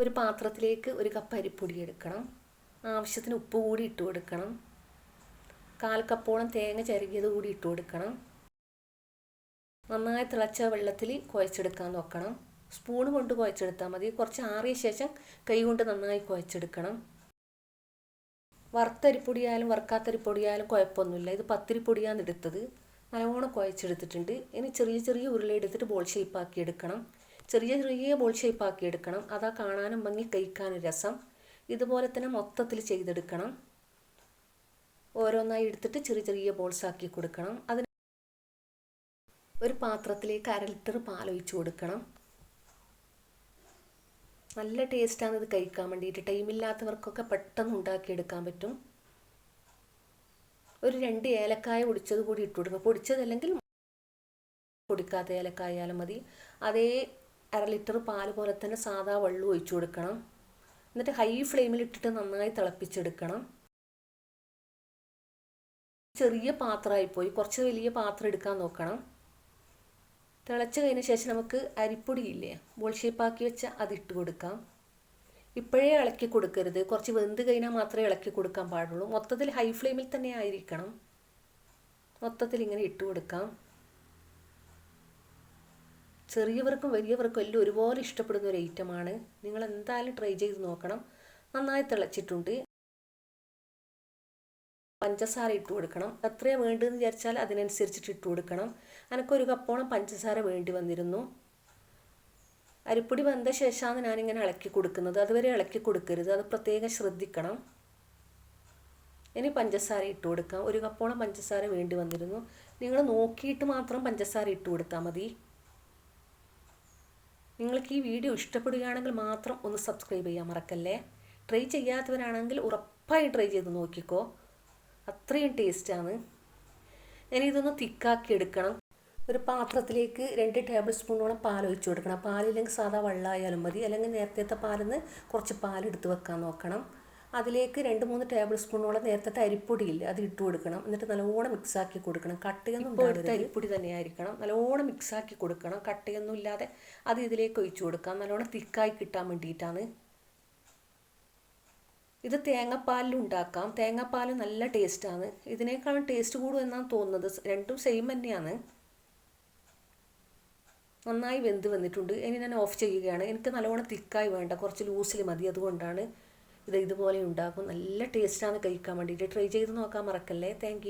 ഒരു പാത്രത്തിലേക്ക് ഒരു കപ്പ് അരിപ്പൊടി എടുക്കണം ആവശ്യത്തിന് ഉപ്പ് കൂടി ഇട്ട് കൊടുക്കണം. കാൽ കപ്പോളം തേങ്ങ ചിരകിയത് കൂടി ഇട്ട് കൊടുക്കണം. നന്നായി തിളച്ച വെള്ളത്തിൽ കുഴച്ചെടുക്കാൻ നോക്കണം. സ്പൂൺ കൊണ്ട് കുഴച്ചെടുത്താൽ മതി. കുറച്ച് ആറിയ ശേഷം കൈ കൊണ്ട് നന്നായി കുഴച്ചെടുക്കണം. വറുത്തരിപ്പൊടിയായാലും വറുക്കാത്തരിപ്പൊടിയായാലും കുഴപ്പമൊന്നുമില്ല. ഇത് പത്തിരിപ്പൊടിയാണ് എടുത്തത്. നല്ലവണ്ണം കുഴച്ചെടുത്തിട്ടുണ്ട്. ഇനി ചെറിയ ചെറിയ ഉരുള എടുത്തിട്ട് ബോൾ ഷേപ്പാക്കി എടുക്കണം. ചെറിയ ചെറിയ ബോൾ ഷേപ്പാക്കി എടുക്കണം. അതാ കാണാനും ഭംഗി കഴിക്കാനും രസം. ഇതുപോലെ തന്നെ മൊത്തത്തിൽ ചെയ്തെടുക്കണം. ഓരോന്നായി എടുത്തിട്ട് ചെറിയ ചെറിയ ബോൾസ് ആക്കി കൊടുക്കണം. അതിന് ഒരു പാത്രത്തിലേക്ക് അര ലിറ്റർ പാൽ കൊടുക്കണം. നല്ല ടേസ്റ്റാണ് ഇത് കഴിക്കാൻ വേണ്ടിയിട്ട്. ടൈമില്ലാത്തവർക്കൊക്കെ പെട്ടെന്ന് ഉണ്ടാക്കിയെടുക്കാൻ പറ്റും. ഒരു രണ്ട് ഏലക്കായ പൊടിച്ചത് കൂടി ഇട്ട് കൊടുക്കുക പൊടിച്ചതല്ലെങ്കിൽ പൊടിക്കാത്ത ഏലക്കായാലും മതി. അതേ അര ലിറ്റർ പാൽ പോലെ തന്നെ സാധാ വെള്ളം ഒഴിച്ചു കൊടുക്കണം. എന്നിട്ട് ഹൈ ഫ്ലെയിമിൽ ഇട്ടിട്ട് നന്നായി തിളപ്പിച്ചെടുക്കണം. ചെറിയ പാത്രമായി പോയി കുറച്ച് വലിയ പാത്രം എടുക്കാൻ നോക്കണം. തിളച്ച് കഴിഞ്ഞ ശേഷം നമുക്ക് അരിപ്പൊടി ഇല്ലേ? ബോൾ ഷേപ്പാക്കി വെച്ച അത് ഇട്ട് കൊടുക്കാം. ഇപ്പോഴേ ഇളക്കി കൊടുക്കരുത്. കുറച്ച് വെന്ത് കഴിഞ്ഞാൽ മാത്രമേ ഇളക്കി കൊടുക്കാൻ പാടുള്ളൂ. മൊത്തത്തിൽ ഹൈ ഫ്ലെയിമിൽ തന്നെ ആയിരിക്കണം. മൊത്തത്തിൽ ഇങ്ങനെ ഇട്ട് കൊടുക്കാം. ചെറിയവർക്കും വലിയവർക്കും എല്ലാം ഒരുപോലെ ഇഷ്ടപ്പെടുന്ന ഒരു ഐറ്റമാണ് നിങ്ങൾ എന്തായാലും ട്രൈ ചെയ്ത് നോക്കണം. നന്നായി തിളച്ചിട്ടുണ്ട്. പഞ്ചസാര ഇട്ട് കൊടുക്കണം. എത്രയാണ് വേണ്ടതെന്ന് വിചാരിച്ചാൽ അതിനനുസരിച്ചിട്ട് ഇട്ട് കൊടുക്കണം. എനിക്കൊരു കപ്പോളം പഞ്ചസാര വേണ്ടി വന്നിരുന്നു. അരിപ്പൊടി വെന്ത ശേഷമാണ് ഞാനിങ്ങനെ ഇളക്കി കൊടുക്കുന്നത്. അതുവരെ ഇളക്കി കൊടുക്കരുത്. അത് പ്രത്യേകം ശ്രദ്ധിക്കണം. ഇനി പഞ്ചസാര ഇട്ട് കൊടുക്കാം. ഒരു കപ്പോളം പഞ്ചസാര വേണ്ടി വന്നിരുന്നു. നിങ്ങൾ നോക്കിയിട്ട് മാത്രം പഞ്ചസാര ഇട്ട് കൊടുത്താൽ മതി. നിങ്ങൾക്ക് ഈ വീഡിയോ ഇഷ്ടപ്പെടുകയാണെങ്കിൽ മാത്രം ഒന്ന് സബ്സ്ക്രൈബ് ചെയ്യാൻ മറക്കല്ലേ? ട്രൈ ചെയ്യാത്തവരാണെങ്കിൽ ഉറപ്പായി ട്രൈ ചെയ്ത് നോക്കിക്കോ. അത്രയും ടേസ്റ്റാണ് ഇനി ഇതൊന്ന് തിക്കാക്കി എടുക്കണം. ഒരു പാത്രത്തിലേക്ക് രണ്ട് ടേബിൾ സ്പൂണോളം പാൽ ഒഴിച്ച് കൊടുക്കണം. പാലില്ലെങ്കിൽ സാധാ വെള്ളമായാലും മതി. അല്ലെങ്കിൽ നേരത്തെ പാലിൽ നിന്ന് കുറച്ച് പാലെടുത്ത് വെക്കാൻ നോക്കണം. അതിലേക്ക് രണ്ട് മൂന്ന് ടേബിൾ സ്പൂണോളം നേരത്തെ അരിപ്പൊടിയില്ല അത് ഇട്ട് കൊടുക്കണം. എന്നിട്ട് നല്ലോണം മിക്സാക്കി കൊടുക്കണം. കട്ടയൊന്നും ഇല്ലാത്ത അരിപ്പൊടി തന്നെയായിരിക്കണം. നല്ലോണം മിക്സാക്കി കൊടുക്കണം. കട്ടയൊന്നും ഇല്ലാതെ അത് ഇതിലേക്ക് ഒഴിച്ചു കൊടുക്കാം. നല്ലോണം തിക്കായി കിട്ടാൻ വേണ്ടിയിട്ടാണ്. ഇത് തേങ്ങാപ്പാലിൽ ഉണ്ടാക്കാം. തേങ്ങാപ്പാൽ നല്ല ടേസ്റ്റാണ് ഇതിനേക്കാളും ടേസ്റ്റ് കൂടും എന്നാണ് തോന്നുന്നത്. രണ്ടും സെയിം തന്നെയാണ്. നന്നായി വെന്ത് വന്നിട്ടുണ്ട്. ഇനി ഞാൻ ഓഫ് ചെയ്യുകയാണ്. എനിക്ക് നല്ലോണം തിക്കായി വേണ്ട. കുറച്ച് ലൂസിൽ മതി. അതുകൊണ്ടാണ് ഇത് ഇതുപോലെ ഉണ്ടാക്കും. നല്ല ടേസ്റ്റാണ് കഴിക്കാൻ വേണ്ടിയിട്ട്. ട്രൈ ചെയ്ത് നോക്കാൻ മറക്കല്ലേ? താങ്ക്